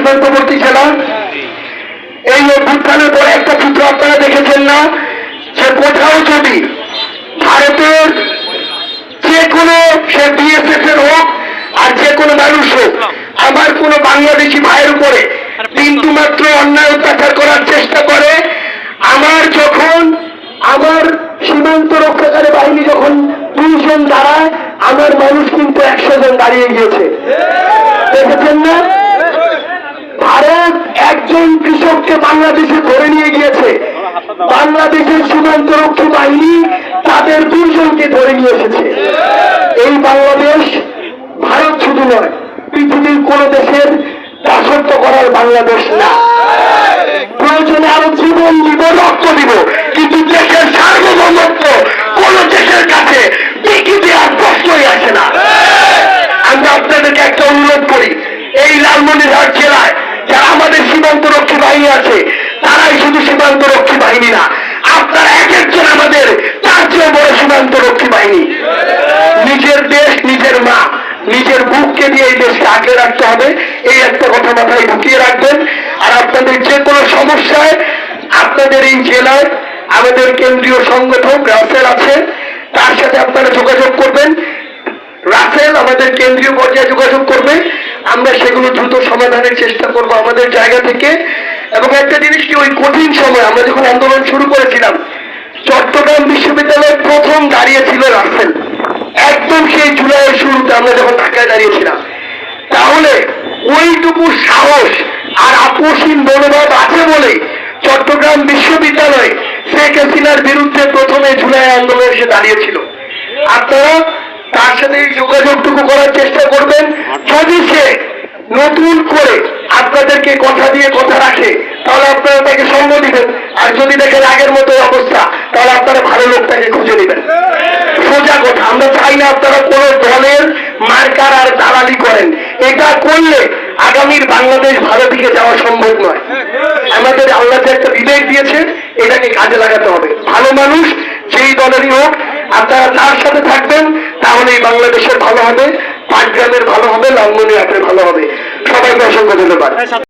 সীমান্তবর্তী জেলা। এই অভ্যুত্থানের পরে একটা সূত্র আপনারা দেখেছেন না, যে কোথাও যদি ভারতের যে কোনো সে বিএসএফ এর হোক আর যে কোনো মানুষ হোক আমার কোনো বাংলাদেশি ভাইয়ের উপরে বিন্দু মাত্র অন্যায় অত্যাচার করার চেষ্টা করে, আমার যখন, আমার সীমান্ত রক্ষাকারী বাহিনী যখন দুইজন দাঁড়ায়, আমার মানুষ কিন্তু একশো জন দাঁড়িয়ে গিয়েছে। দেখেছেন না? একজন কৃষককে বাংলাদেশে ধরে নিয়ে গিয়েছে? বাংলাদেশের সীমান্তরক্ষী বাহিনী তাদের দুইজনকে ধরে নিয়ে এসেছে। এই বাংলাদেশ ভারত শুধু নয়, পৃথিবীর কোন দেশের দাসত্ব করার বাংলাদেশ না। প্রয়োজনে আরও জীবন দিব, রক্ত দিব, কিন্তু দেশের সার্বভৌমত্ব কোন দেশের কাছে টিকি দেওয়ার প্রশ্নই আসে না। আমরা আপনাদেরকে একটা অনুরোধ করি, এই লালমনিরহাট জেলায় যারা আমাদের সীমান্ত রক্ষী বাহিনী আছে, তারাই শুধু সীমান্ত রক্ষী বাহিনী না, আপনারা এক একজন আমাদের তার চেয়ে বড় সীমান্ত রক্ষী বাহিনী। নিজের দেশ, নিজের মা, নিজের বুককে দিয়ে এই দেশকে আগলে রাখতে হবে, এই একটা কথা মাথায় ঢুকিয়ে রাখবেন। আর আপনাদের যে কোনো সমস্যায়, আপনাদের এই জেলায় আমাদের কেন্দ্রীয় সংগঠন রাসেল আছে, তার সাথে আপনারা যোগাযোগ করবেন। রাফেল আমাদের কেন্দ্রীয় পর্যায়ে যোগাযোগ করবে। আমরা সেগুলো দ্রুত সমাধানের চেষ্টা করব আমাদের জায়গা থেকে। এবং একটা জিনিস কি, ওই কঠিন সময় আমরা যখন আন্দোলন শুরু করেছিলাম, চট্টগ্রাম বিশ্ববিদ্যালয়ে প্রথম দাঁড়িয়েছিল রাফেল একদম সেই জুলাইয়ের শুরুতে আমরা যখন ঢাকায় দাঁড়িয়েছিলাম। তাহলে ওইটুকু সাহস আর আপোষহীন মনোভাব আছে বলে চট্টগ্রাম বিশ্ববিদ্যালয় শেখ হাসিনার বিরুদ্ধে প্রথমে জুলাই আন্দোলন এসে দাঁড়িয়েছিল। আর আপনারা তার সাথে যোগাযোগটুকু করার চেষ্টা করবেন। যদি সে নতুন করে আপনাদেরকে কথা দিয়ে কথা রাখে, তাহলে আপনারা তাকে সঙ্গ দিবেন। আর যদি দেখেন আগের মতো অবস্থা, তাহলে আপনারা ভালো লোকটাকে খুঁজে নেবেন। সোজা কথা, আমরা চাই না আপনারা কোন দলের মার্কার আর দালালি করেন। এটা করলে আগামীর বাংলাদেশ ভালো দিকে যাওয়া সম্ভব নয়। আমাদের আল্লাহ একটা বিবেক দিয়েছে এটাকে কাজে লাগাতে হবে। ভালো মানুষ, যেই দলেরই হোক, আপনারা তার সাথে থাকবেন তাহলে এই বাংলাদেশের ভালো হবে। পাটগ্রামের ভালো হবে লালমনিরহাটের ভালো হবে। সবাইকে অসংখ্য ধন্যবাদ।